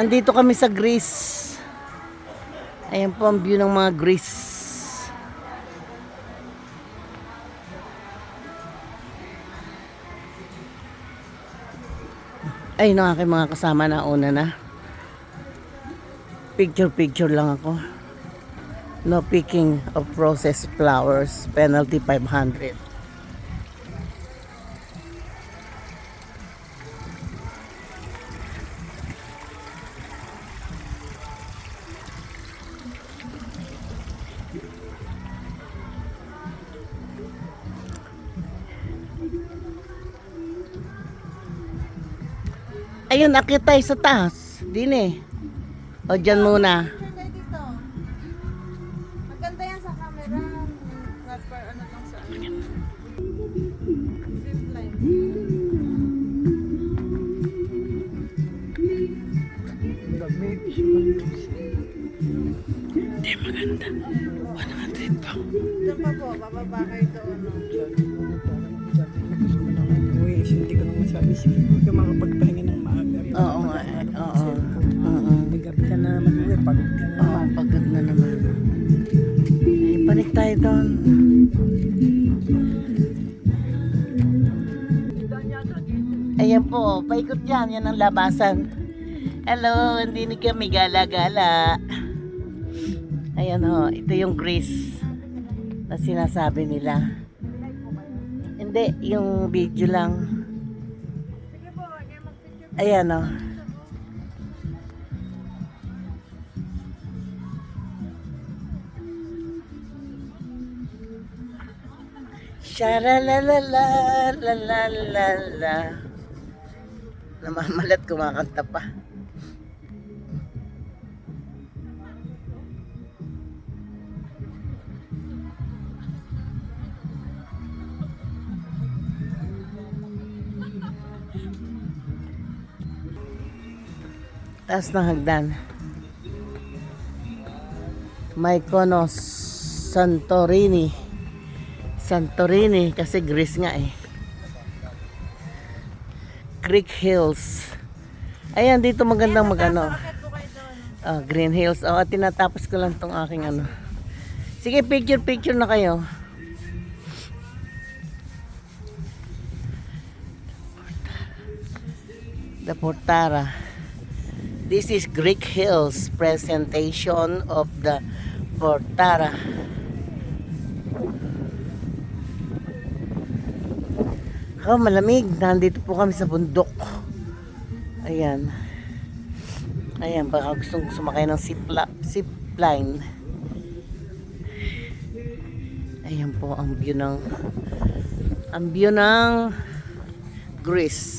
Andito kami sa Greece. Ayan po ang view ng mga Greece. Ay, no, aking mga kasama na una na. Picture-picture lang ako. No picking of processed flowers. Penalty 500. Ayun, akit tayo sa taas. Din eh. O, dyan muna. Maganda dito. Maganda yan sa camera. Rapper, ano lang sa ano. Zip line. Maganda. 100 pa. Doon pa po, bababa kayo doon. hindi ko naman sabi sige ka makapagpahinga ng maaga. Oo nga. eh. Oo. Oo. Nagabi ka na naman pagod ka na. Oo, pagod na naman. Ay, panik tayo doon. Ayan po, paikot yan. Yan ang labasan. Hello, hindi ni kami gala-gala. Ayan ho, ito yung grease na sinasabi nila. Hindi, yung video lang. Ayan o. Sharalalalalalalala. Namamalat kumakanta pa. Taas ng hagdan. Mykonos Santorini. Santorini kasi Greece nga eh. Creek Hills. Ayan, dito magandang magano. Ah, Green Hills. Oh, tinatapos ko lang tong aking ano. Sige, picture picture na kayo. The Portara. This is Greek Hills presentation of the Portara. Oh, malamig. Nandito po kami sa bundok. Ayan. Ayan, baka gustong sumakay ng zipla, zipline. Ayan po ang view ng ang view ng Greece.